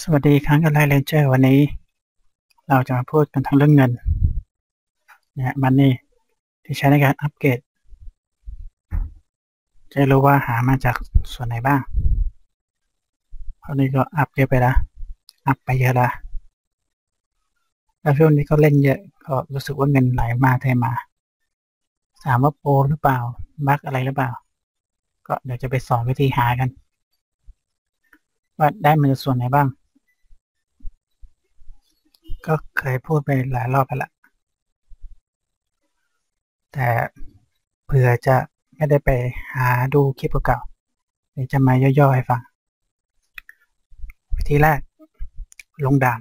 สวัสดีครั้งกับไลน์เลนเจอร์วันนี้ เราจะมาพูดกันทั้งเรื่องเงินนะมันนี่ที่ใช้ในการอัปเกรดจะรู้ว่าหามาจากส่วนไหนบ้างตอนนี้ก็อัพเยอะไปล้วอัพไปเยอะล้วแล้วช่วงนี้ก็เล่นเยอะก็รู้สึกว่าเงินไหลมาเทมาถามว่าโปรหรือเปล่าบั๊กอะไรหรือเปล่า ก็เดี๋ยวจะไปสอนวิธีหากัน ว่าได้มาจากส่วนไหนบ้าง ก็เคยพูดไปหลายรอบไปละ แต่เผื่อจะไม่ได้ไปหาดูคลิปเก่าเดี๋ยวจะมาย่อๆให้ฟัง วิธีแรก ลงด่าน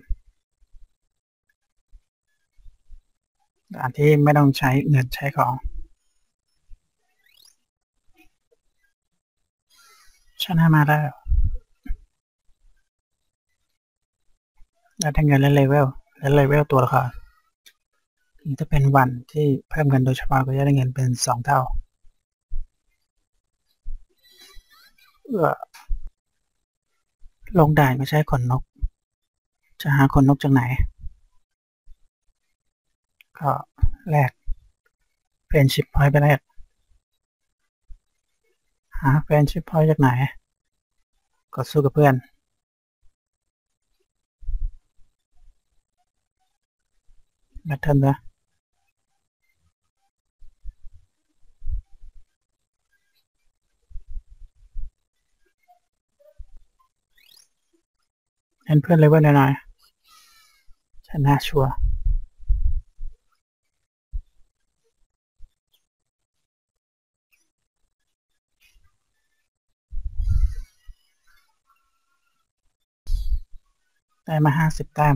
ด่านที่ไม่ต้องใช้เงินใช้ของ ชนะมาแล้วแล้วได้เงินและเลเวล และเลเวลตัวละครนี่จะเป็นวันที่เพิ่มเงินโดยเฉพาะก็จะได้เงินเป็นสองเท่าเพื่อลงด่านก็ใช้ขนนก จะหาขนนกจากไหน ก็แลกเฟรนชิปพอยต์ไปแลกหาเฟรนชิปพอยต์จากไหน ก็สู้กับเพื่อน แบตเทิลนะเห็นเพื่อนเลเวลหน่อยๆชนะชัวร์ได้มาห้าสิบแต้ม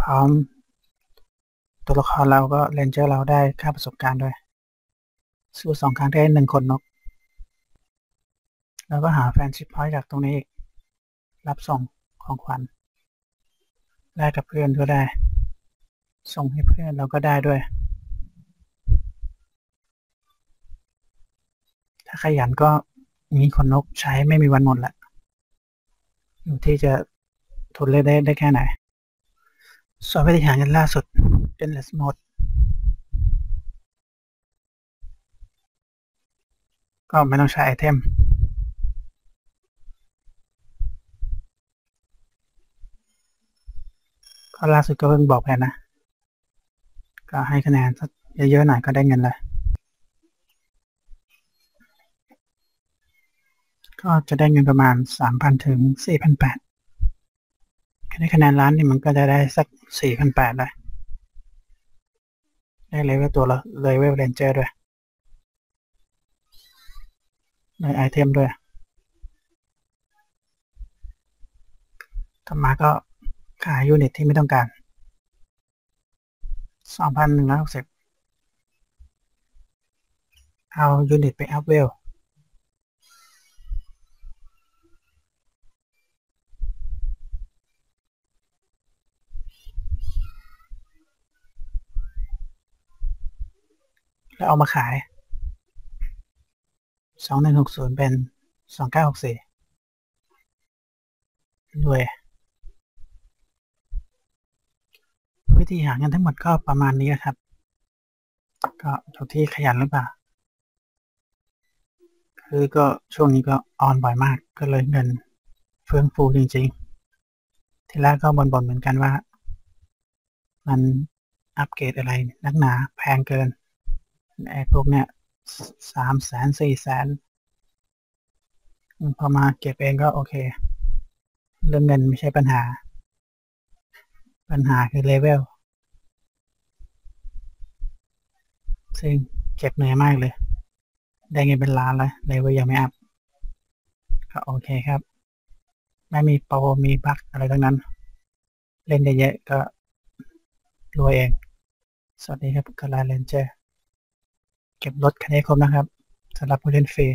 พร้อม ตัวละครเราก็เรนเจอร์เราได้ค่าประสบการณ์ด้วย สู้สองครั้งได้หนึ่งคนนก แล้วก็หาแฟนชิปพอยต์จากตรงนี้อีก รับส่งของขวัญได้กับเพื่อนก็ได้ ส่งให้เพื่อนเราก็ได้ด้วย ถ้าขยันก็มีคนนกใช้ไม่มีวันหมดแหละอยู่ที่จะทนเล่นได้ได้แค่ไหนสอนวิธีหาเงินล่าสุด เป็น less mode ก็ไม่ต้องใช้ไอเทมก็ล่าสุดก็เพิ่งบอกแผนนะ ก็ให้คะแนนสักเยอะๆหน่อยก็ได้เงินเลย ก็จะได้เงินประมาณสามพันถึงสี่พันแปดได้คะแนนล้านนี่มันก็จะได้สักสี่พันแปดเลย ได้เลเวลตัวละเลเวลเรนเจอร์ด้วยได้ไอเทมด้วยต่อมาก็ขายยูนิตที่ไม่ต้องการสองพันหนึ่งร้อยหกสิบเอายูนิตไปอัพเวล แล้วเอามาขายสองหนึ่งหกศูนย์เป็นสองเก้าหกสี่รวย วิธีหาเงินทั้งหมดก็ประมาณนี้ครับ ก็อยู่ที่ขยันหรือเปล่า คือก็ช่วงนี้ก็ออนบ่อยมากก็เลยเงินเฟื่องฟูจริงๆ ทีแรกก็บ่นๆเหมือนกันว่า มันอัปเกรดอะไรนักหนาแพงเกิน ไอ้พวกเนี้ยสามแสนสี่แสนพอมาเก็บเองก็โอเค เรื่องเงินไม่ใช่ปัญหา ปัญหาคือเลเวล ซึ่งเก็บเหนื่อยมากเลย ได้เงินเป็นล้านแล้วเลเวลยังไม่อัพก็โอเคครับ ไม่มีโปรมีบั๊กอะไรทั้งนั้น เล่นได้เยอะก็รวยเอง สวัสดีครับกาลาเลนเจอร์ เก็บรถคันนี้ครบนะครับสำหรับผู้เล่นฟรี